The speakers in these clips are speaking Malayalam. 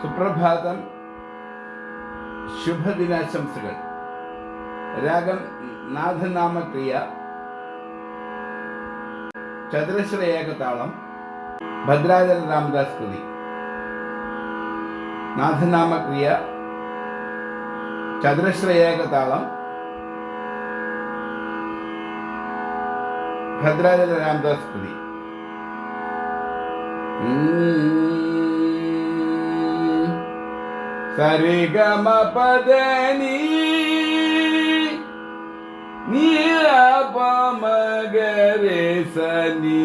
സുപ്രഭാതം ശുഭദിനാശംസകൾ രാഗം നാഥനാമക്രിയ ചതുരശ്ര ഏകതാളം ഭദ്രാചല രാമദാസ് കൃതി നാഥനാമക്രിയ ചതുരശ്ര ഏകതാളം ഭദ്രാചല രാമദാസ് കൃതി സരിഗമ പദനി നീലപമഗരെ സനി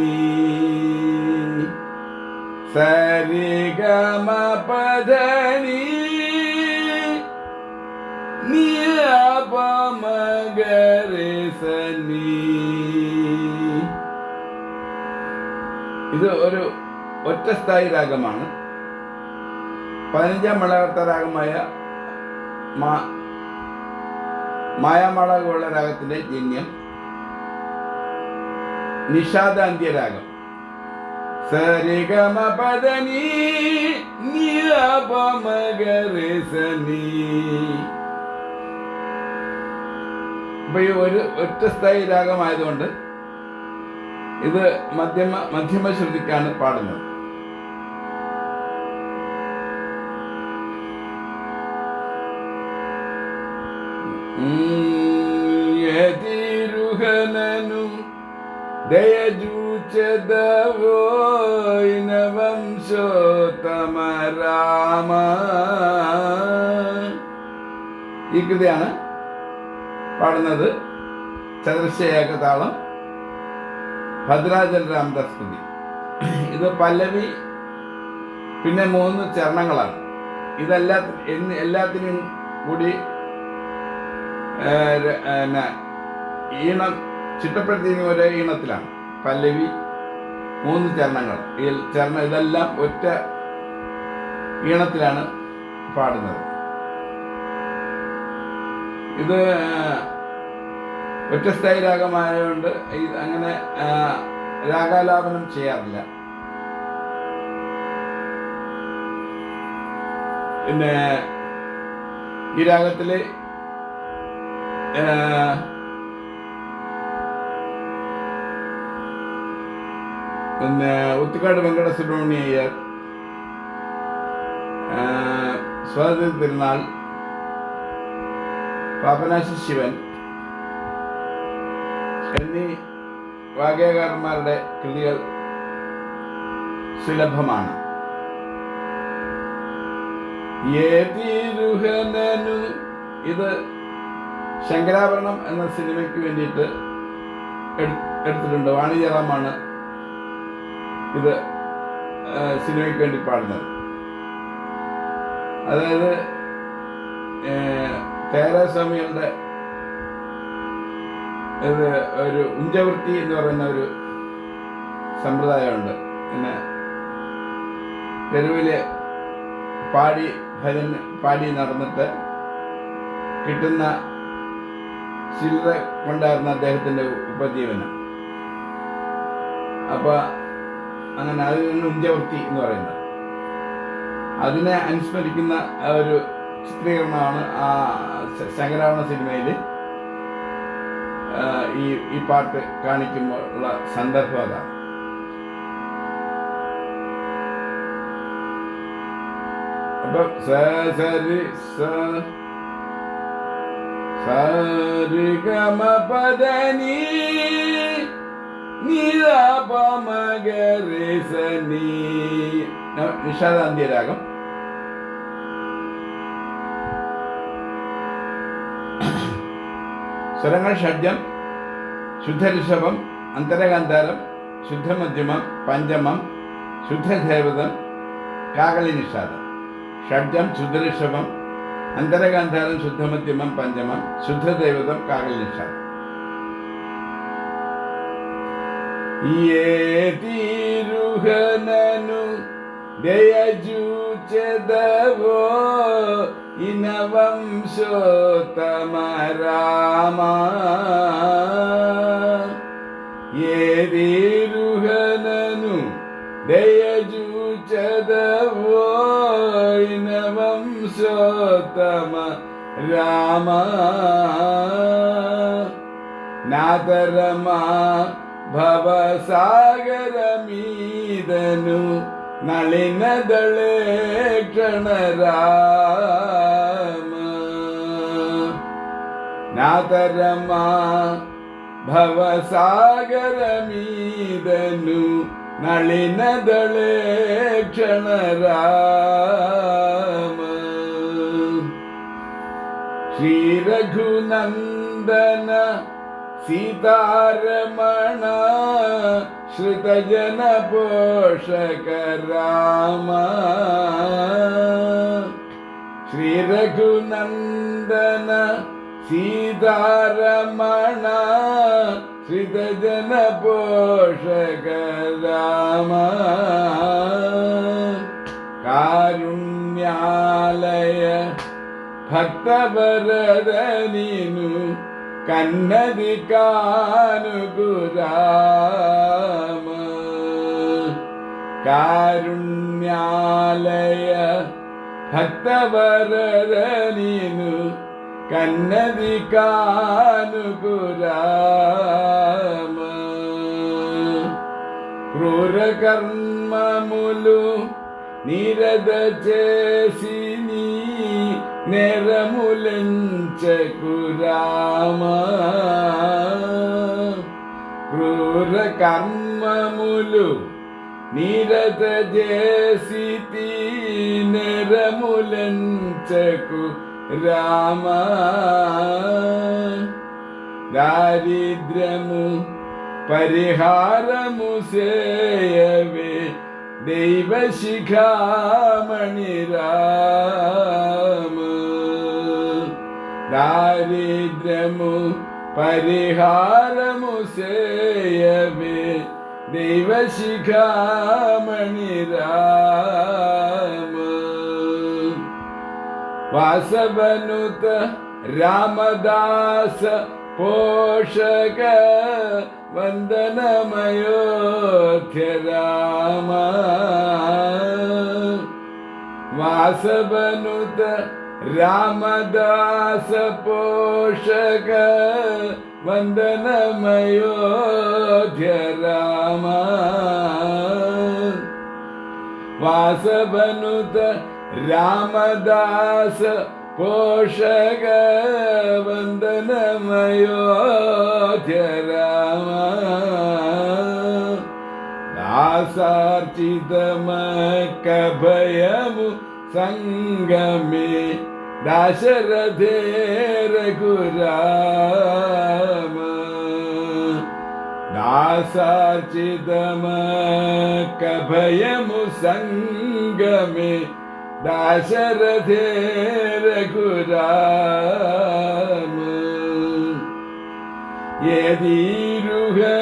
സരിഗമ പദനി നീലപമഗരെ സനി ഇത് ഒരു ഒറ്റസ്ഥായി രാഗമാണ് പതിനഞ്ചാം മളകർത്ത രാഗമായ മാ- മായാമളകുള്ള രാഗത്തിന്റെ ജന്യം. നിഷാദാന്ത്യ രാഗം. ഒരു ഒറ്റസ്ഥായി രാഗമായതുകൊണ്ട് ഇത് മധ്യമ മധ്യമ ശ്രുതിക്കാണ് പാടുന്നത്. പുരുഷോത്തമ രാമ ഈ കൃതിയാണ് പാടുന്നത്. ചന്ദ്രശേഖര താളം ഭദ്രാചൽ രാമദാസ് കൃതി ഇത് പല്ലവി പിന്നെ മൂന്ന് ചരണങ്ങളാണ്. ഇതെല്ലാ എല്ലാത്തിനും കൂടി ഈണം ചിട്ടപ്പെടുത്തിയ ഒരു ഈണത്തിലാണ്. പല്ലവി മൂന്ന് ചരണങ്ങൾ ഈ ചരണം ഇതെല്ലാം ഒറ്റ ഈണത്തിലാണ് പാടുന്നത്. ഇത് ഒറ്റ സ്ഥായി രാഗമായതുകൊണ്ട് അങ്ങനെ രാഗാലാപനം ചെയ്യാറില്ല. പിന്നെ ഈ രാഗത്തിൽ പിന്നെ ഉത്തിക്കാട് വെങ്കട സുബ്രഹ്മണ്യ അയ്യർ സ്വാതന്ത്ര്യ സ്വാതി തിരുനാൾ. പാപനാശി ശിവൻ. എന്നീ വാഗ്യകാരന്മാരുടെ കൃതികൾ സുലഭമാണ്. ഇത് ശങ്കരാഭരണം എന്ന സിനിമയ്ക്ക് വേണ്ടിയിട്ട് എടു- എടുത്തിട്ടുണ്ട്. വാണിജ്യറാമാണ് ഇത് സിനിമയ്ക്ക് വേണ്ടി പാടുന്നത്. അതായത് തേരാസ്വാമികളുടെ ഇത് ഒരു ഉഞ്ചവൃത്തി എന്ന് പറയുന്ന ഒരു സമ്പ്രദായമുണ്ട്. പിന്നെ തെരുവിൽ പാടി ഭജൻ പാടി നടന്നിട്ട് കിട്ടുന്ന ചില്ലറ കൊണ്ടായിരുന്നു അദ്ദേഹത്തിന്റെ ഉപജീവനം. അപ്പൊ അങ്ങനെ അതിൽ നിന്ന് ഉഞ്ചവൃത്തി എന്ന് പറയുന്നത്. അതിനെ അനുസ്മരിക്കുന്ന ഒരു ചിത്രീകരണമാണ് ആ ശങ്കരാവണ സിനിമയിൽ ഈ ഈ പാട്ട് കാണിക്കുമ്പോൾ ഉള്ള സന്ദർഭം അതാണ്. അപ്പൊ സരി സരി ഗമ പദനി നീലാപമഗരി സനി നിഷാദാന്ത്യ രാഗം സ്വരങ്ങൾ ഷഡ്ജം ശുദ്ധഋഷഭം അന്തരകാന്താരം ശുദ്ധമധ്യമം പഞ്ചമം ശുദ്ധദേവതം കാകളി നിഷാദം ഷഡ്ജം ശുദ്ധഋഷഭം അന്തരകാന്താരം ശുദ്ധമധ്യമം പഞ്ചമം ശുദ്ധദേവതം കാകളി നിഷാദം ഏതിരുഹനനു ദയജൂചദവോ ഇനവംശോത്തമ രാമ ഏതിരുഹനനു ദയജൂചദവോ നളിനവംശോത്തമ രാമ നാദരമാ ഭവസാഗരമീതനു നളിനദളേ ക്ഷണരാമ. നാതരമാ ഭവസാഗരമീതനു നളിനദളേ ക്ഷണരാമ. ശ്രീരഘുനന്ദന സീതാരമണ ശ്രുതജന പോഷക രാമ. ശ്രീരഘുനന്ദന സീതാരമണ ശ്രുതജന പോഷക രാമ. കാരുണ്യാലയ ഭക്തവരദനീനു കണ്ണതി കാനുകുരാമ കാരുണ്യാലയ ഭക്തവരനീനു കണ്ണതി കാനുകുരാമ ക്രൂരകർമ്മമുലു നിരത నీ నెరములంచకు రామ క్రూర కర్మములు నిరత చేసి నెరములంచకు రామ దారిద్ర్యము పరిహారము సేయవే దైవ శిఖామణి రామ దారిద్ర్యము పరిహారము సేయవే దైవ శిఖామణి రామ వాసవనుత రామదాస పోషక వందనమయోధ్య రామ వాసవనుత രാമദാസ പോഷക വന്ദനമയോധ്യ രാമ. വാസവനുത രാമദാസ പോഷക വന്ദനമയോധ്യ രാമ. ദാസാർജിതമക്കഭയമു സംഗമേ दाशरथे रघुराम दासार्चितम कभयमु सङ्गमे दाशरथे रघुराम यदीरुहननु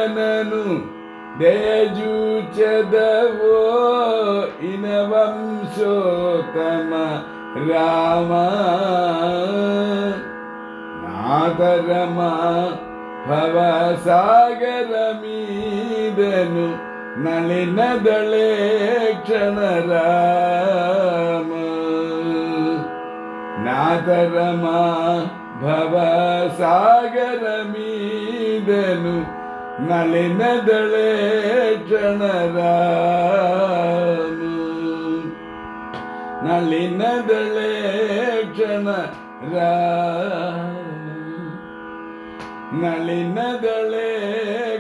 देजु च दवो इनवं ರಾಮ ನಾದರಮ ಭವ ಸಾಗರ ಮೀದನು ನಳಿನದಳೆ ಕ್ಷಣರಾಮ ನಾದರಮ ಭವ ಸಾಗರ ಮೀದನು ನಳಿನದಳೆ ಕ್ಷಣರಾಮ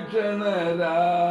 ಕ್ಷಣ ರಾಮ